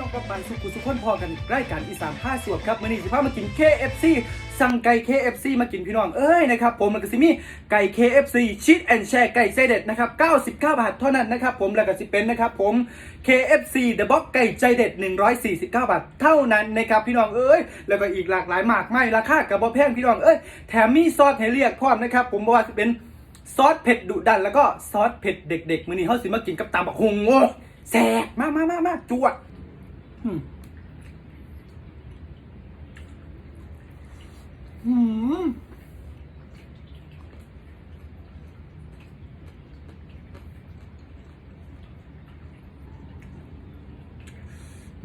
น้องปะปันสุขุสุขคนพอกันใกล้กันอีสานผ้าสวบครับมื่อนี้สิพามากิน KFC สั่งไก่ KFC มากินพี่น้องเอ้ยนะครับผมมันก็สิมีไก่ KFC ชีสแอนแชร์ไก่ไส้เด็ดนะครับ99 บาทเท่านั้นนะครับผมแล้วก็สิเป็นนะครับผม KFC The Box ไก่ใจเด็ด 149 บาทเท่านั้นนะครับพี่น้องเอ้ยแล้วก็อีกหลากหลายมากไม่ราคากับบอแพงพี่น้องเอ้ยแถมมีซอสให้เรียกพร้อมนะครับผมบอกว่าจะเป็นซอสเผ็ดดุดันแล้วก็ซอสเผ็ดเด็กๆมื้อนี้เฮาสิมากินกับตำบักฮุงโอ้แซ่บมามามามาจวด อืมอืม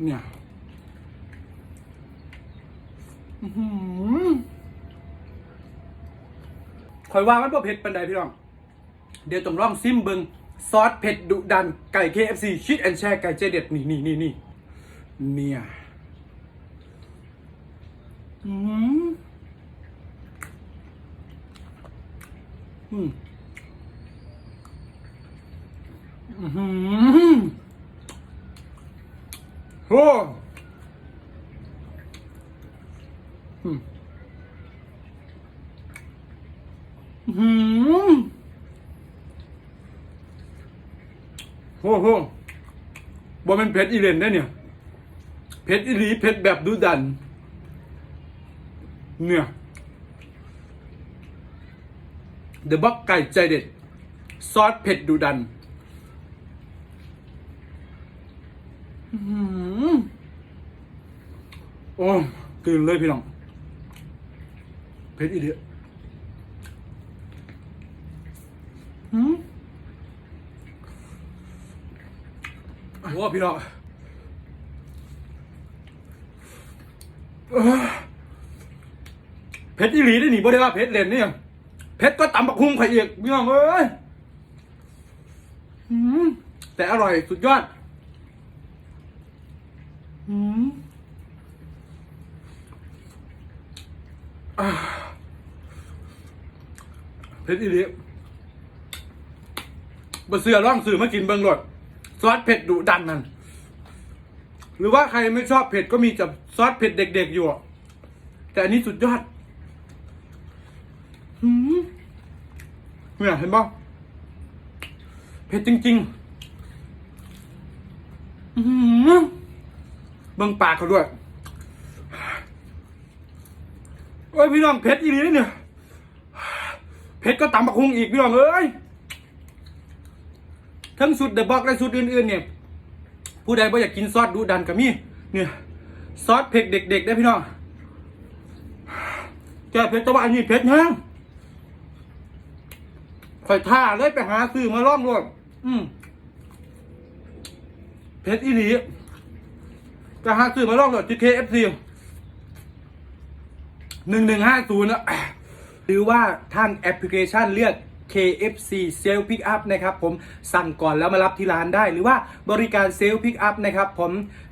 เนี่ย อื้อหือคอยว่ามันบ่เผ็ดปันใดพี่น้อง เดี๋ยวต้องลองซิมเบิงซอสเผ็ดดุดันไก่ KFC ชีสแอนแชร์ไก่เจเด็ด นี่นี่นี่นี่ เนี่ยอืมอืมอืมโอ้อืมอืมโอ้โหบ่เป็นเพชรอีเลนได้เนี่ย เพชรอีหลีเพชรแบบดุดัน เนี่ยเดอะบ็อกไก่ใจเด็ด ซอสเผ็ดดุดันอื้อหือโอ้ตื่นเลยพี่น้องเพชรอีหลีหืมโอ้พี่น้อง เพชรอีหลีได้หนิบ่ได้ว่าเพชรเล่นนี่ยเพชรก็ตำบักหุ่งไข่เอียกพี่น้องเอ้ยแต่อร่อยสุดยอดหืมอ่าเพชรอีหลีบ่เสือร่องสื่อมากินเบิ่งรดซอสเผ็ดดุดันนั่น หรือว่าใครไม่ชอบเผ็ดก็มีจับซอสเผ็ดเด็กๆอยู่แต่อันนี้สุดยอดหืมเนี่ยเห็นป่ะเผ็ดจริงๆเบิ่งปากเขาด้วยเอ้ยพี่น้องเผ็ดอีหลีเนี่ยเผ็ดก็ตำบักฮุงอีกพี่น้องเอ้ยทั้งสุดเดอะบ็อกและสุดอื่นๆเนี่ย ผู้ใดบ่อยากกินซอสดูดันกับมี่เนี่ยซอสเผ็ดเด็กๆได้พี่น้องแกเผ็ดตะวันนี้เผ็ดแห้งข่อยท่าเลยไปหาซื้อมาล่องรวดอืมเผ็ดอีหลีก็หาซื้อมาล่องรวดที่ KFC หนึ่งหนึ่งห้าศูนย์นะหรือว่าทางแอปพลิเคชันเลือก KFC Self Pick Up นะครับผมสั่งก่อนแล้วมารับที่ร้านได้ หรือว่าบริการ Self Pick Up นะครับผม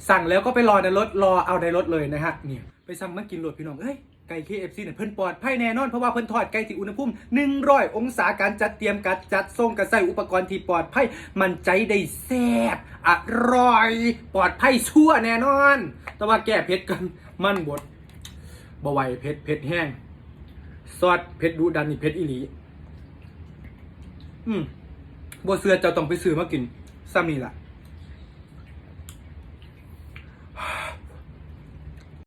สั่งแล้วก็ไปรอในรถรอเอาในรถเลยนะฮะเนี่ยไปสั่งมากินรถพี่น้องเอ้ยไก่ KFC เนี่ยเพิ่นปลอดภัยแน่นอนเพราะว่าเพิ่นทอดไก่ที่อุณหภูมิ 100 องศาการจัดเตรียมการจัดส่งการใส่อุปกรณ์ที่ปลอดภัย มันใจได้แซ่บอร่อย ปลอดภัยชั่วแน่นอน แต่ว่าแก้เผ็ดกันมันบดบ่ไหวเผ็ดเผ็ดแห้งซอสเผ็ดดุดันนี่เผ็ดอีหลี อืมบัวเสือเจ้าต้องไปซื้อมากินซ้ำนี่ล่ะ